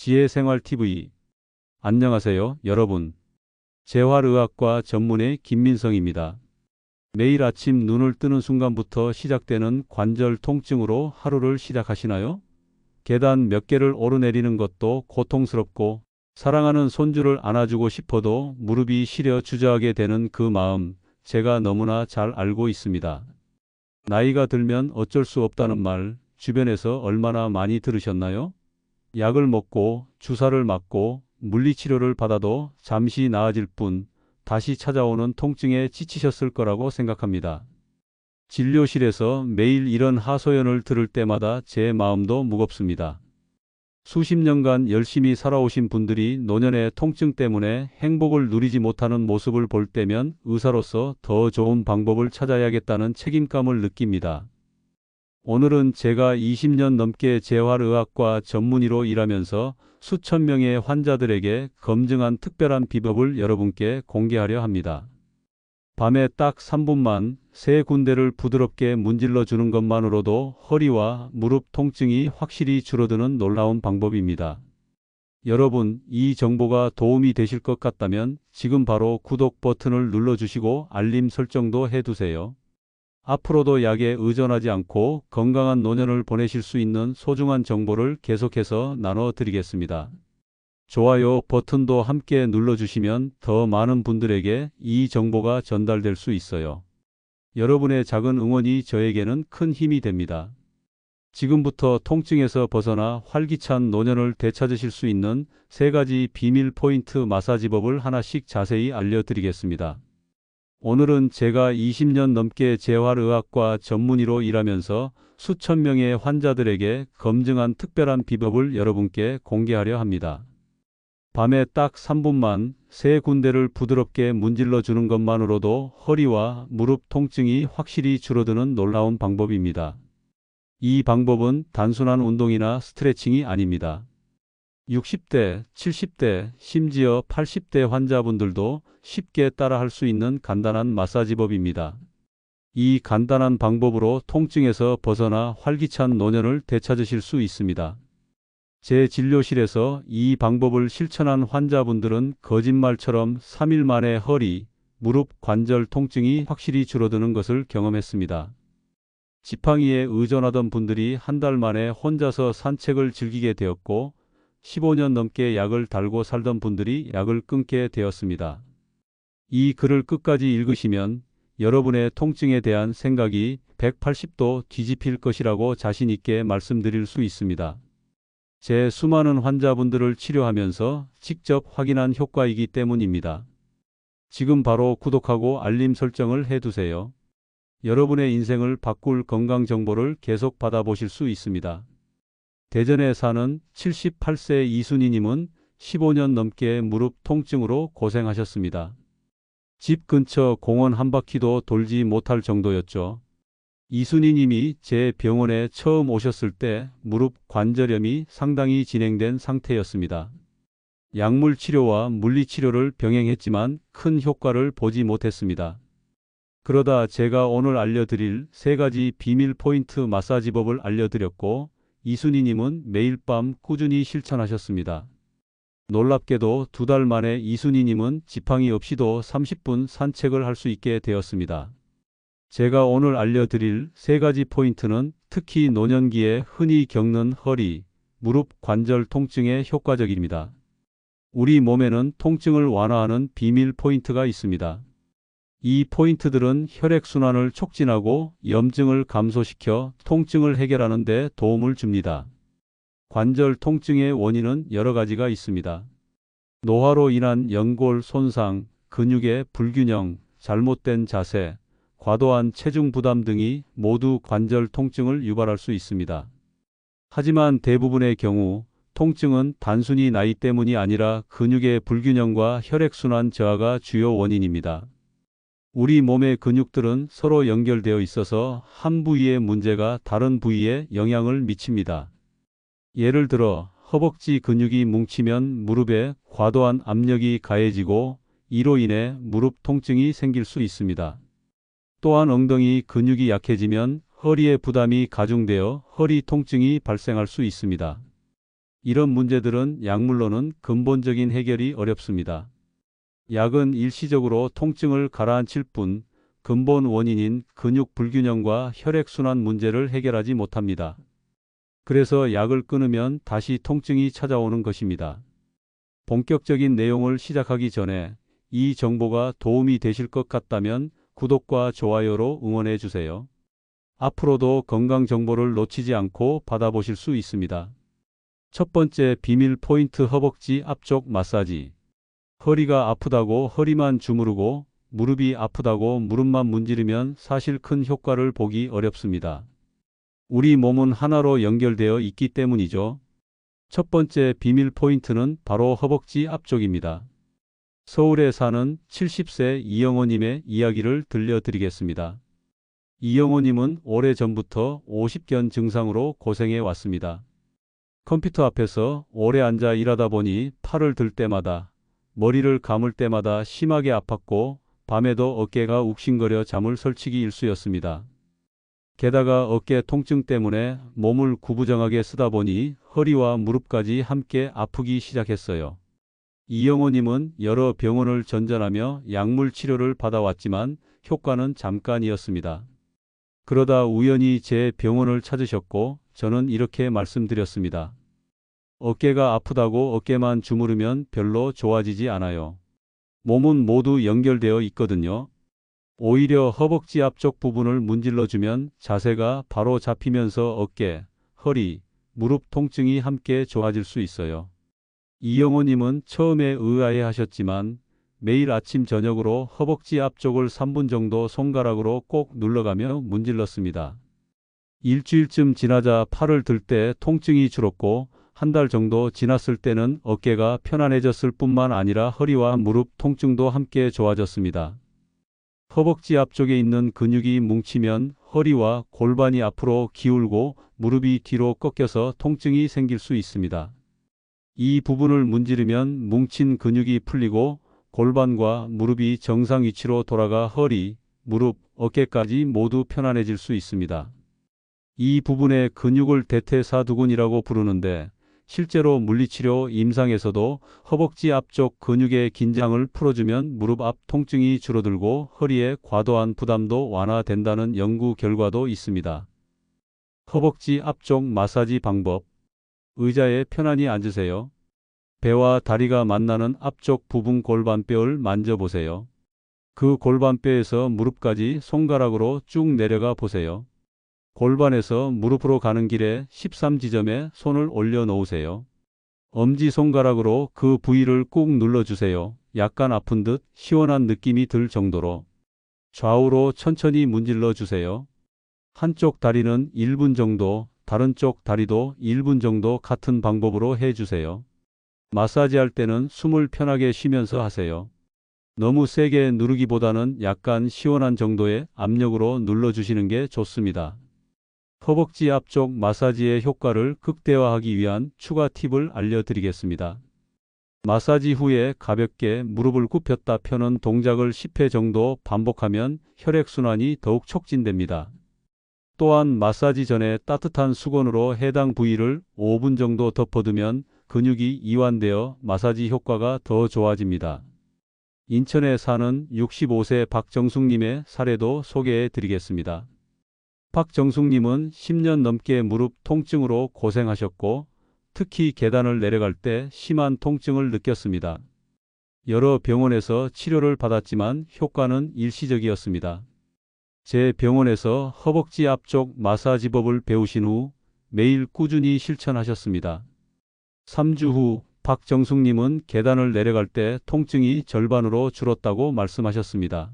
지혜생활TV 안녕하세요, 여러분. 재활의학과 전문의 김민성입니다. 매일 아침 눈을 뜨는 순간부터 시작되는 관절 통증으로 하루를 시작하시나요? 계단 몇 개를 오르내리는 것도 고통스럽고 사랑하는 손주를 안아주고 싶어도 무릎이 시려 주저하게 되는 그 마음 제가 너무나 잘 알고 있습니다. 나이가 들면 어쩔 수 없다는 말 주변에서 얼마나 많이 들으셨나요? 약을 먹고 주사를 맞고 물리치료를 받아도 잠시 나아질 뿐 다시 찾아오는 통증에 지치셨을 거라고 생각합니다. 진료실에서 매일 이런 하소연을 들을 때마다 제 마음도 무겁습니다. 수십 년간 열심히 살아오신 분들이 노년의 통증 때문에 행복을 누리지 못하는 모습을 볼 때면 의사로서 더 좋은 방법을 찾아야겠다는 책임감을 느낍니다. 오늘은 제가 20년 넘게 재활의학과 전문의로 일하면서 수천 명의 환자들에게 검증한 특별한 비법을 여러분께 공개하려 합니다. 밤에 딱 3분만 세 군데를 부드럽게 문질러 주는 것만으로도 허리와 무릎 통증이 확실히 줄어드는 놀라운 방법입니다. 여러분, 이 정보가 도움이 되실 것 같다면 지금 바로 구독 버튼을 눌러주시고 알림 설정도 해두세요. 앞으로도 약에 의존하지 않고 건강한 노년을 보내실 수 있는 소중한 정보를 계속해서 나눠 드리겠습니다. 좋아요 버튼도 함께 눌러주시면 더 많은 분들에게 이 정보가 전달될 수 있어요. 여러분의 작은 응원이 저에게는 큰 힘이 됩니다. 지금부터 통증에서 벗어나 활기찬 노년을 되찾으실 수 있는 세 가지 비밀 포인트 마사지법을 하나씩 자세히 알려드리겠습니다. 오늘은 제가 20년 넘게 재활의학과 전문의로 일하면서 수천 명의 환자들에게 검증한 특별한 비법을 여러분께 공개하려 합니다. 밤에 딱 3분만 세 군데를 부드럽게 문질러 주는 것만으로도 허리와 무릎 통증이 확실히 줄어드는 놀라운 방법입니다. 이 방법은 단순한 운동이나 스트레칭이 아닙니다. 60대, 70대, 심지어 80대 환자분들도 쉽게 따라할 수 있는 간단한 마사지법입니다. 이 간단한 방법으로 통증에서 벗어나 활기찬 노년을 되찾으실 수 있습니다. 제 진료실에서 이 방법을 실천한 환자분들은 거짓말처럼 3일 만에 허리, 무릎 관절 통증이 확실히 줄어드는 것을 경험했습니다. 지팡이에 의존하던 분들이 한 달 만에 혼자서 산책을 즐기게 되었고 15년 넘게 약을 달고 살던 분들이 약을 끊게 되었습니다. 이 글을 끝까지 읽으시면 여러분의 통증에 대한 생각이 180도 뒤집힐 것이라고 자신 있게 말씀드릴 수 있습니다. 제 수많은 환자분들을 치료하면서 직접 확인한 효과이기 때문입니다. 지금 바로 구독하고 알림 설정을 해두세요. 여러분의 인생을 바꿀 건강 정보를 계속 받아보실 수 있습니다. 대전에 사는 78세 이순희님은 15년 넘게 무릎 통증으로 고생하셨습니다. 집 근처 공원 한 바퀴도 돌지 못할 정도였죠. 이순희님이 제 병원에 처음 오셨을 때 무릎 관절염이 상당히 진행된 상태였습니다. 약물 치료와 물리 치료를 병행했지만 큰 효과를 보지 못했습니다. 그러다 제가 오늘 알려드릴 세 가지 비밀 포인트 마사지법을 알려드렸고 이순희님은 매일 밤 꾸준히 실천하셨습니다. 놀랍게도 두 달 만에 이순희님은 지팡이 없이도 30분 산책을 할 수 있게 되었습니다. 제가 오늘 알려드릴 세 가지 포인트는 특히 노년기에 흔히 겪는 허리, 무릎 관절 통증에 효과적입니다. 우리 몸에는 통증을 완화하는 비밀 포인트가 있습니다. 이 포인트들은 혈액순환을 촉진하고 염증을 감소시켜 통증을 해결하는 데 도움을 줍니다. 관절 통증의 원인은 여러 가지가 있습니다. 노화로 인한 연골 손상, 근육의 불균형, 잘못된 자세, 과도한 체중 부담 등이 모두 관절 통증을 유발할 수 있습니다. 하지만 대부분의 경우 통증은 단순히 나이 때문이 아니라 근육의 불균형과 혈액순환 저하가 주요 원인입니다. 우리 몸의 근육들은 서로 연결되어 있어서 한 부위의 문제가 다른 부위에 영향을 미칩니다. 예를 들어 허벅지 근육이 뭉치면 무릎에 과도한 압력이 가해지고 이로 인해 무릎 통증이 생길 수 있습니다. 또한 엉덩이 근육이 약해지면 허리에 부담이 가중되어 허리 통증이 발생할 수 있습니다. 이런 문제들은 약물로는 근본적인 해결이 어렵습니다. 약은 일시적으로 통증을 가라앉힐 뿐 근본 원인인 근육 불균형과 혈액순환 문제를 해결하지 못합니다. 그래서 약을 끊으면 다시 통증이 찾아오는 것입니다. 본격적인 내용을 시작하기 전에 이 정보가 도움이 되실 것 같다면 구독과 좋아요로 응원해 주세요. 앞으로도 건강 정보를 놓치지 않고 받아보실 수 있습니다. 첫 번째 비밀 포인트 허벅지 앞쪽 마사지. 허리가 아프다고 허리만 주무르고 무릎이 아프다고 무릎만 문지르면 사실 큰 효과를 보기 어렵습니다. 우리 몸은 하나로 연결되어 있기 때문이죠. 첫 번째 비밀 포인트는 바로 허벅지 앞쪽입니다. 서울에 사는 70세 이영호님의 이야기를 들려드리겠습니다. 이영호님은 오래전부터 50견 증상으로 고생해 왔습니다. 컴퓨터 앞에서 오래 앉아 일하다 보니 팔을 들 때마다 머리를 감을 때마다 심하게 아팠고 밤에도 어깨가 욱신거려 잠을 설치기 일쑤였습니다. 게다가 어깨 통증 때문에 몸을 구부정하게 쓰다 보니 허리와 무릎까지 함께 아프기 시작했어요. 이영호님은 여러 병원을 전전하며 약물 치료를 받아왔지만 효과는 잠깐이었습니다. 그러다 우연히 제 병원을 찾으셨고 저는 이렇게 말씀드렸습니다. 어깨가 아프다고 어깨만 주무르면 별로 좋아지지 않아요. 몸은 모두 연결되어 있거든요. 오히려 허벅지 앞쪽 부분을 문질러주면 자세가 바로 잡히면서 어깨, 허리, 무릎 통증이 함께 좋아질 수 있어요. 이영호님은 처음에 의아해 하셨지만 매일 아침 저녁으로 허벅지 앞쪽을 3분 정도 손가락으로 꼭 눌러가며 문질렀습니다. 일주일쯤 지나자 팔을 들 때 통증이 줄었고 한 달 정도 지났을 때는 어깨가 편안해졌을 뿐만 아니라 허리와 무릎 통증도 함께 좋아졌습니다. 허벅지 앞쪽에 있는 근육이 뭉치면 허리와 골반이 앞으로 기울고 무릎이 뒤로 꺾여서 통증이 생길 수 있습니다. 이 부분을 문지르면 뭉친 근육이 풀리고 골반과 무릎이 정상 위치로 돌아가 허리, 무릎, 어깨까지 모두 편안해질 수 있습니다. 이 부분의 근육을 대퇴사두근이라고 부르는데 실제로 물리치료 임상에서도 허벅지 앞쪽 근육의 긴장을 풀어주면 무릎 앞 통증이 줄어들고 허리의 과도한 부담도 완화된다는 연구 결과도 있습니다. 허벅지 앞쪽 마사지 방법 의자에 편안히 앉으세요. 배와 다리가 만나는 앞쪽 부분 골반뼈를 만져보세요. 그 골반뼈에서 무릎까지 손가락으로 쭉 내려가 보세요. 골반에서 무릎으로 가는 길에 13지점에 손을 올려 놓으세요. 엄지손가락으로 그 부위를 꾹 눌러주세요. 약간 아픈 듯 시원한 느낌이 들 정도로. 좌우로 천천히 문질러 주세요. 한쪽 다리는 1분 정도, 다른 쪽 다리도 1분 정도 같은 방법으로 해주세요. 마사지 할 때는 숨을 편하게 쉬면서 하세요. 너무 세게 누르기보다는 약간 시원한 정도의 압력으로 눌러주시는 게 좋습니다. 허벅지 앞쪽 마사지의 효과를 극대화하기 위한 추가 팁을 알려드리겠습니다. 마사지 후에 가볍게 무릎을 굽혔다 펴는 동작을 10회 정도 반복하면 혈액순환이 더욱 촉진됩니다. 또한 마사지 전에 따뜻한 수건으로 해당 부위를 5분 정도 덮어두면 근육이 이완되어 마사지 효과가 더 좋아집니다. 인천에 사는 65세 박정숙님의 사례도 소개해 드리겠습니다. 박정숙님은 10년 넘게 무릎 통증으로 고생하셨고 특히 계단을 내려갈 때 심한 통증을 느꼈습니다. 여러 병원에서 치료를 받았지만 효과는 일시적이었습니다. 제 병원에서 허벅지 앞쪽 마사지법을 배우신 후 매일 꾸준히 실천하셨습니다. 3주 후 박정숙님은 계단을 내려갈 때 통증이 절반으로 줄었다고 말씀하셨습니다.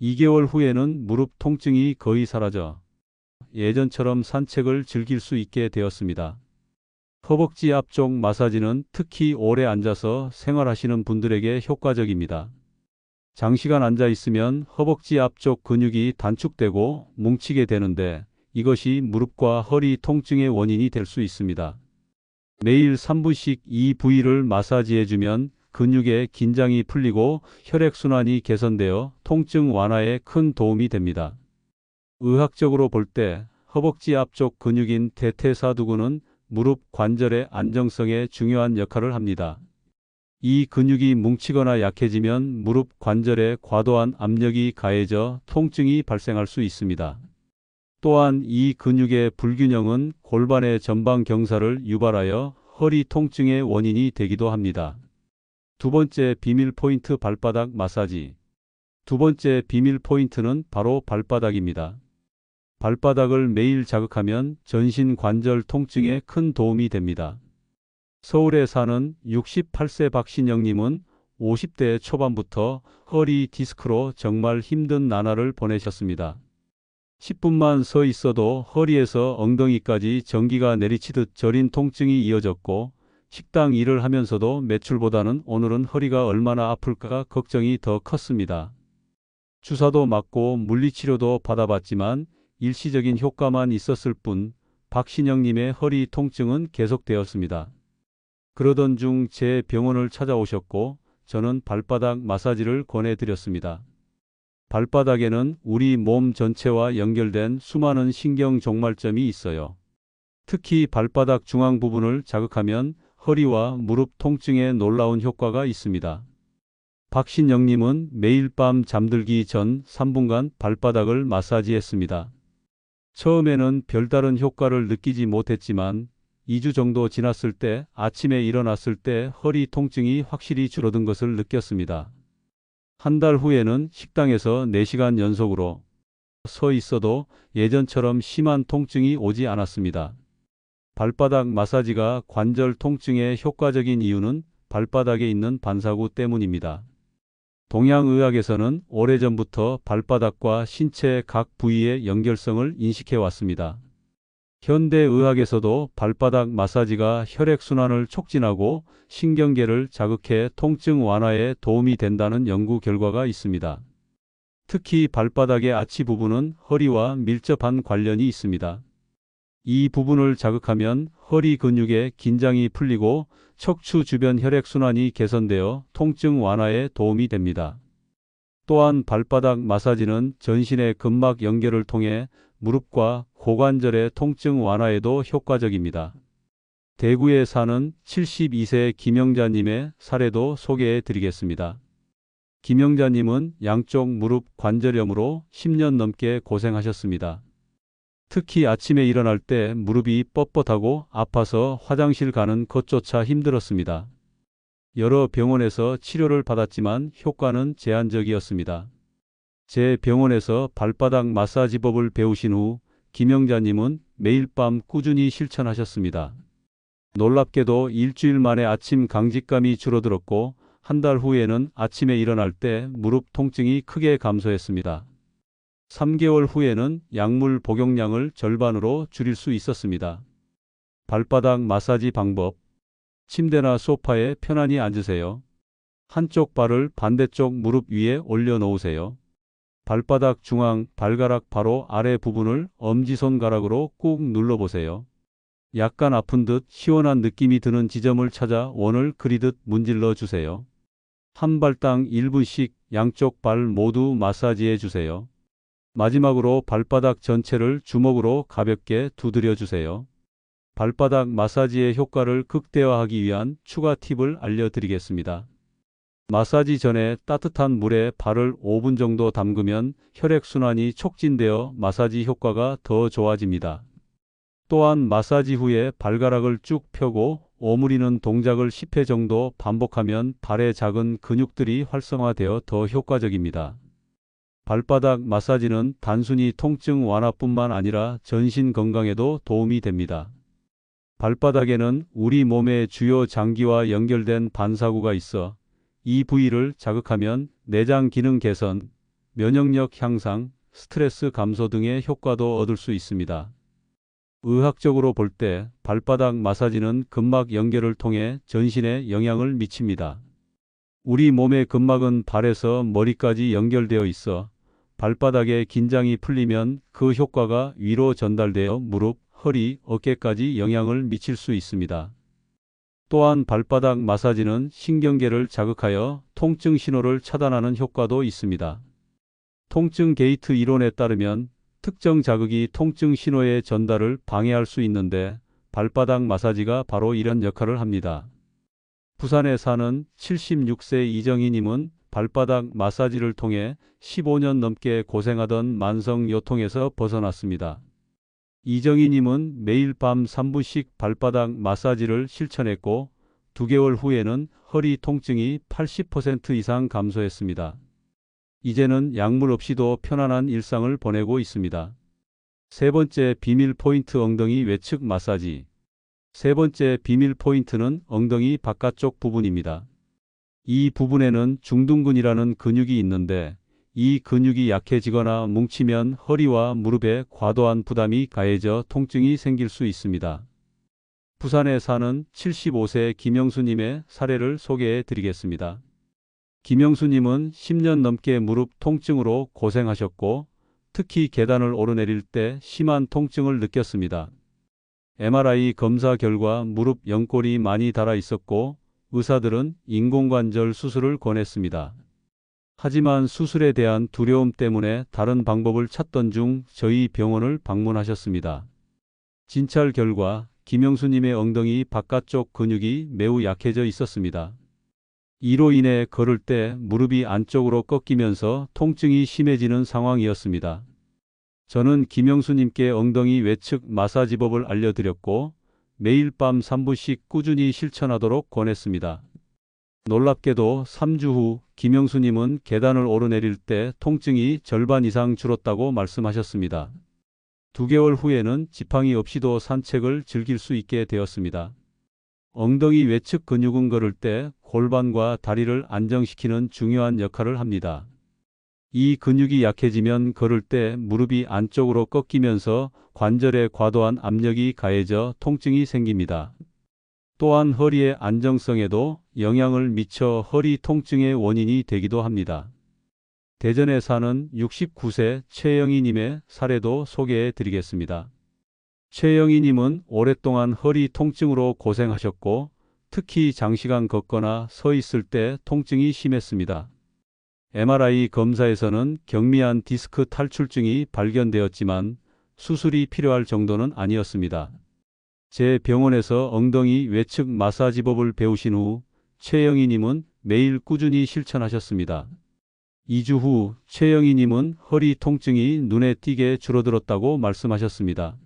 2개월 후에는 무릎 통증이 거의 사라져 예전처럼 산책을 즐길 수 있게 되었습니다. 허벅지 앞쪽 마사지는 특히 오래 앉아서 생활하시는 분들에게 효과적입니다. 장시간 앉아 있으면 허벅지 앞쪽 근육이 단축되고 뭉치게 되는데 이것이 무릎과 허리 통증의 원인이 될 수 있습니다. 매일 3분씩 이 부위를 마사지해주면 근육의 긴장이 풀리고 혈액순환이 개선되어 통증 완화에 큰 도움이 됩니다. 의학적으로 볼 때 허벅지 앞쪽 근육인 대퇴사두근은 무릎 관절의 안정성에 중요한 역할을 합니다. 이 근육이 뭉치거나 약해지면 무릎 관절에 과도한 압력이 가해져 통증이 발생할 수 있습니다. 또한 이 근육의 불균형은 골반의 전방 경사를 유발하여 허리 통증의 원인이 되기도 합니다. 두 번째 비밀 포인트 발바닥 마사지. 두 번째 비밀 포인트는 바로 발바닥입니다. 발바닥을 매일 자극하면 전신 관절 통증에 큰 도움이 됩니다. 서울에 사는 68세 박신영님은 50대 초반부터 허리 디스크로 정말 힘든 나날을 보내셨습니다. 10분만 서 있어도 허리에서 엉덩이까지 전기가 내리치듯 저린 통증이 이어졌고 식당 일을 하면서도 매출보다는 오늘은 허리가 얼마나 아플까 걱정이 더 컸습니다. 주사도 맞고 물리치료도 받아봤지만 일시적인 효과만 있었을 뿐 박신영님의 허리 통증은 계속되었습니다. 그러던 중 제 병원을 찾아오셨고 저는 발바닥 마사지를 권해드렸습니다. 발바닥에는 우리 몸 전체와 연결된 수많은 신경 종말점이 있어요. 특히 발바닥 중앙 부분을 자극하면 허리와 무릎 통증에 놀라운 효과가 있습니다. 박신영님은 매일 밤 잠들기 전 3분간 발바닥을 마사지했습니다. 처음에는 별다른 효과를 느끼지 못했지만 2주 정도 지났을 때 아침에 일어났을 때 허리 통증이 확실히 줄어든 것을 느꼈습니다. 한 달 후에는 식당에서 4시간 연속으로 서 있어도 예전처럼 심한 통증이 오지 않았습니다. 발바닥 마사지가 관절 통증에 효과적인 이유는 발바닥에 있는 반사구 때문입니다. 동양의학에서는 오래전부터 발바닥과 신체 각 부위의 연결성을 인식해 왔습니다. 현대의학에서도 발바닥 마사지가 혈액순환을 촉진하고 신경계를 자극해 통증 완화에 도움이 된다는 연구 결과가 있습니다. 특히 발바닥의 아치 부분은 허리와 밀접한 관련이 있습니다. 이 부분을 자극하면 허리 근육의 긴장이 풀리고 척추 주변 혈액순환이 개선되어 통증 완화에 도움이 됩니다. 또한 발바닥 마사지는 전신의 근막 연결을 통해 무릎과 고관절의 통증 완화에도 효과적입니다. 대구에 사는 72세 김영자님의 사례도 소개해 드리겠습니다. 김영자님은 양쪽 무릎 관절염으로 10년 넘게 고생하셨습니다. 특히 아침에 일어날 때 무릎이 뻣뻣하고 아파서 화장실 가는 것조차 힘들었습니다. 여러 병원에서 치료를 받았지만 효과는 제한적이었습니다. 제 병원에서 발바닥 마사지법을 배우신 후 김영자님은 매일 밤 꾸준히 실천하셨습니다. 놀랍게도 일주일 만에 아침 강직감이 줄어들었고 한 달 후에는 아침에 일어날 때 무릎 통증이 크게 감소했습니다. 3개월 후에는 약물 복용량을 절반으로 줄일 수 있었습니다. 발바닥 마사지 방법 침대나 소파에 편안히 앉으세요. 한쪽 발을 반대쪽 무릎 위에 올려 놓으세요. 발바닥 중앙 발가락 바로 아래 부분을 엄지손가락으로 꾹 눌러보세요. 약간 아픈 듯 시원한 느낌이 드는 지점을 찾아 원을 그리듯 문질러 주세요. 한 발당 1분씩 양쪽 발 모두 마사지해 주세요. 마지막으로 발바닥 전체를 주먹으로 가볍게 두드려 주세요. 발바닥 마사지의 효과를 극대화하기 위한 추가 팁을 알려드리겠습니다. 마사지 전에 따뜻한 물에 발을 5분 정도 담그면 혈액순환이 촉진되어 마사지 효과가 더 좋아집니다. 또한 마사지 후에 발가락을 쭉 펴고 오므리는 동작을 10회 정도 반복하면 발의 작은 근육들이 활성화되어 더 효과적입니다. 발바닥 마사지는 단순히 통증 완화뿐만 아니라 전신 건강에도 도움이 됩니다. 발바닥에는 우리 몸의 주요 장기와 연결된 반사구가 있어 이 부위를 자극하면 내장 기능 개선, 면역력 향상, 스트레스 감소 등의 효과도 얻을 수 있습니다. 의학적으로 볼 때 발바닥 마사지는 근막 연결을 통해 전신에 영향을 미칩니다. 우리 몸의 근막은 발에서 머리까지 연결되어 있어 발바닥에 긴장이 풀리면 그 효과가 위로 전달되어 무릎, 허리, 어깨까지 영향을 미칠 수 있습니다. 또한 발바닥 마사지는 신경계를 자극하여 통증 신호를 차단하는 효과도 있습니다. 통증 게이트 이론에 따르면 특정 자극이 통증 신호의 전달을 방해할 수 있는데 발바닥 마사지가 바로 이런 역할을 합니다. 부산에 사는 76세 이정희님은 발바닥 마사지를 통해 15년 넘게 고생하던 만성 요통에서 벗어났습니다. 이정희님은 매일 밤 3분씩 발바닥 마사지를 실천했고 2개월 후에는 허리 통증이 80% 이상 감소했습니다. 이제는 약물 없이도 편안한 일상을 보내고 있습니다. 세 번째 비밀 포인트 엉덩이 외측 마사지. 세 번째 비밀 포인트는 엉덩이 바깥쪽 부분입니다. 이 부분에는 중둔근이라는 근육이 있는데 이 근육이 약해지거나 뭉치면 허리와 무릎에 과도한 부담이 가해져 통증이 생길 수 있습니다. 부산에 사는 75세 김영수님의 사례를 소개해 드리겠습니다. 김영수님은 10년 넘게 무릎 통증으로 고생하셨고 특히 계단을 오르내릴 때 심한 통증을 느꼈습니다. MRI 검사 결과 무릎 연골이 많이 닳아 있었고 의사들은 인공관절 수술을 권했습니다. 하지만 수술에 대한 두려움 때문에 다른 방법을 찾던 중 저희 병원을 방문하셨습니다. 진찰 결과 김영수님의 엉덩이 바깥쪽 근육이 매우 약해져 있었습니다. 이로 인해 걸을 때 무릎이 안쪽으로 꺾이면서 통증이 심해지는 상황이었습니다. 저는 김영수님께 엉덩이 외측 마사지법을 알려드렸고 매일 밤 3분씩 꾸준히 실천하도록 권했습니다. 놀랍게도 3주 후 김영수님은 계단을 오르내릴 때 통증이 절반 이상 줄었다고 말씀하셨습니다. 2개월 후에는 지팡이 없이도 산책을 즐길 수 있게 되었습니다. 엉덩이 외측 근육은 걸을 때 골반과 다리를 안정시키는 중요한 역할을 합니다. 이 근육이 약해지면 걸을 때 무릎이 안쪽으로 꺾이면서 관절에 과도한 압력이 가해져 통증이 생깁니다. 또한 허리의 안정성에도 영향을 미쳐 허리 통증의 원인이 되기도 합니다. 대전에 사는 69세 최영희님의 사례도 소개해 드리겠습니다. 최영희님은 오랫동안 허리 통증으로 고생하셨고 특히 장시간 걷거나 서 있을 때 통증이 심했습니다. MRI 검사에서는 경미한 디스크 탈출증이 발견되었지만 수술이 필요할 정도는 아니었습니다. 제 병원에서 엉덩이 외측 마사지법을 배우신 후 최영희님은 매일 꾸준히 실천하셨습니다. 2주 후 최영희님은 허리 통증이 눈에 띄게 줄어들었다고 말씀하셨습니다.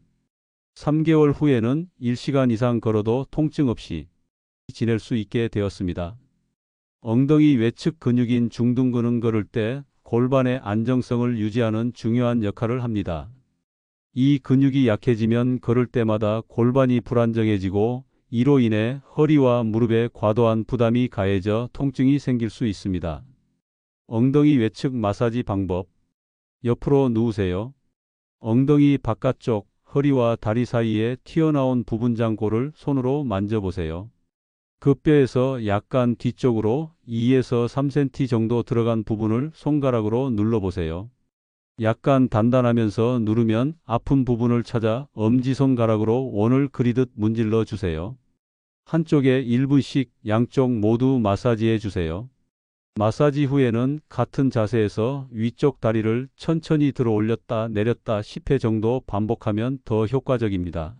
3개월 후에는 1시간 이상 걸어도 통증 없이 지낼 수 있게 되었습니다. 엉덩이 외측 근육인 중둔근은 걸을 때 골반의 안정성을 유지하는 중요한 역할을 합니다. 이 근육이 약해지면 걸을 때마다 골반이 불안정해지고 이로 인해 허리와 무릎에 과도한 부담이 가해져 통증이 생길 수 있습니다. 엉덩이 외측 마사지 방법 옆으로 누우세요. 엉덩이 바깥쪽 허리와 다리 사이에 튀어나온 부분 장골을 손으로 만져보세요. 그 뼈에서 약간 뒤쪽으로 2에서 3cm 정도 들어간 부분을 손가락으로 눌러보세요. 약간 단단하면서 누르면 아픈 부분을 찾아 엄지손가락으로 원을 그리듯 문질러 주세요. 한쪽에 1분씩 양쪽 모두 마사지해 주세요. 마사지 후에는 같은 자세에서 위쪽 다리를 천천히 들어 올렸다 내렸다 10회 정도 반복하면 더 효과적입니다.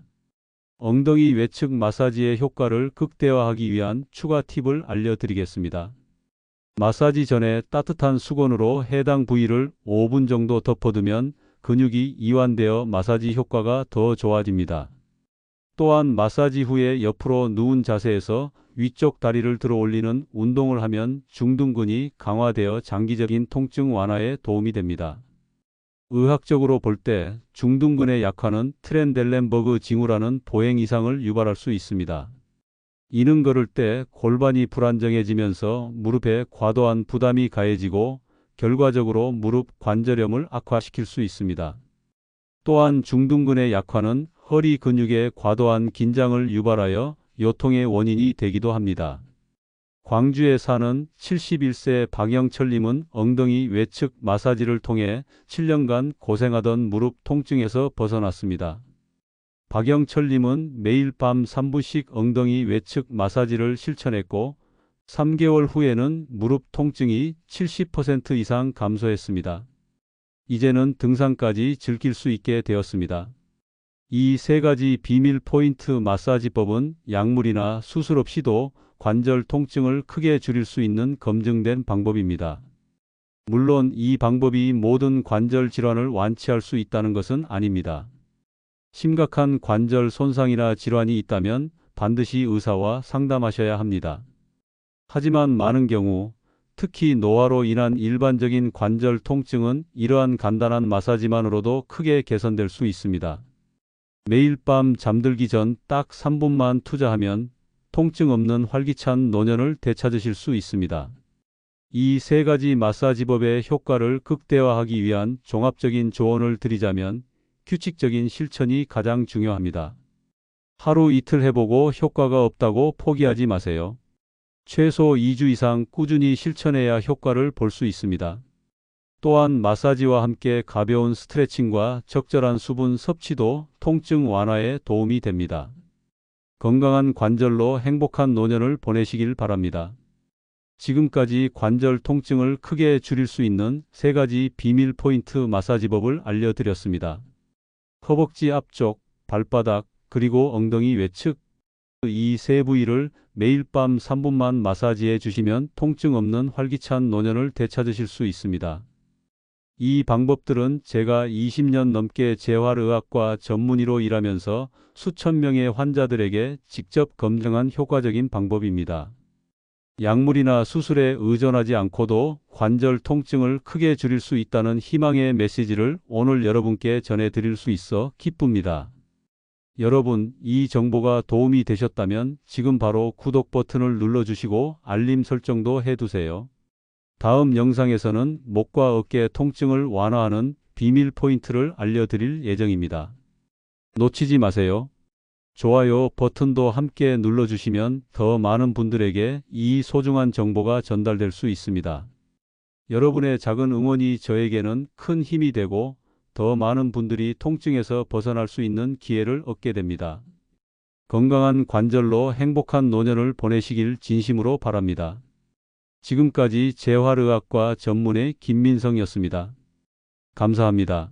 엉덩이 외측 마사지의 효과를 극대화하기 위한 추가 팁을 알려드리겠습니다. 마사지 전에 따뜻한 수건으로 해당 부위를 5분 정도 덮어두면 근육이 이완되어 마사지 효과가 더 좋아집니다. 또한 마사지 후에 옆으로 누운 자세에서 위쪽 다리를 들어 올리는 운동을 하면 중둔근이 강화되어 장기적인 통증 완화에 도움이 됩니다. 의학적으로 볼 때 중둔근의 약화는 트렌델렌버그 징후라는 보행 이상을 유발할 수 있습니다. 이는 걸을 때 골반이 불안정해지면서 무릎에 과도한 부담이 가해지고 결과적으로 무릎 관절염을 악화시킬 수 있습니다. 또한 중둔근의 약화는 허리 근육의 과도한 긴장을 유발하여 요통의 원인이 되기도 합니다. 광주에 사는 71세 박영철님은 엉덩이 외측 마사지를 통해 7년간 고생하던 무릎 통증에서 벗어났습니다. 박영철님은 매일 밤 3분씩 엉덩이 외측 마사지를 실천했고 3개월 후에는 무릎 통증이 70% 이상 감소했습니다. 이제는 등산까지 즐길 수 있게 되었습니다. 이 세 가지 비밀 포인트 마사지법은 약물이나 수술 없이도 관절 통증을 크게 줄일 수 있는 검증된 방법입니다. 물론 이 방법이 모든 관절 질환을 완치할 수 있다는 것은 아닙니다. 심각한 관절 손상이나 질환이 있다면 반드시 의사와 상담하셔야 합니다. 하지만 많은 경우 특히 노화로 인한 일반적인 관절 통증은 이러한 간단한 마사지만으로도 크게 개선될 수 있습니다. 매일 밤 잠들기 전 딱 3분만 투자하면 통증 없는 활기찬 노년을 되찾으실 수 있습니다. 이 세 가지 마사지법의 효과를 극대화하기 위한 종합적인 조언을 드리자면 규칙적인 실천이 가장 중요합니다. 하루 이틀 해보고 효과가 없다고 포기하지 마세요. 최소 2주 이상 꾸준히 실천해야 효과를 볼 수 있습니다. 또한 마사지와 함께 가벼운 스트레칭과 적절한 수분 섭취도 통증 완화에 도움이 됩니다. 건강한 관절로 행복한 노년을 보내시길 바랍니다. 지금까지 관절 통증을 크게 줄일 수 있는 세 가지 비밀 포인트 마사지법을 알려드렸습니다. 허벅지 앞쪽, 발바닥, 그리고 엉덩이 외측 이 세 부위를 매일 밤 3분만 마사지해 주시면 통증 없는 활기찬 노년을 되찾으실 수 있습니다. 이 방법들은 제가 20년 넘게 재활의학과 전문의로 일하면서 수천 명의 환자들에게 직접 검증한 효과적인 방법입니다. 약물이나 수술에 의존하지 않고도 관절 통증을 크게 줄일 수 있다는 희망의 메시지를 오늘 여러분께 전해드릴 수 있어 기쁩니다. 여러분, 이 정보가 도움이 되셨다면 지금 바로 구독 버튼을 눌러주시고 알림 설정도 해두세요. 다음 영상에서는 목과 어깨 통증을 완화하는 비밀 포인트를 알려드릴 예정입니다. 놓치지 마세요. 좋아요 버튼도 함께 눌러주시면 더 많은 분들에게 이 소중한 정보가 전달될 수 있습니다. 여러분의 작은 응원이 저에게는 큰 힘이 되고 더 많은 분들이 통증에서 벗어날 수 있는 기회를 얻게 됩니다. 건강한 관절로 행복한 노년을 보내시길 진심으로 바랍니다. 지금까지 재활의학과 전문의 김민성이었습니다. 감사합니다.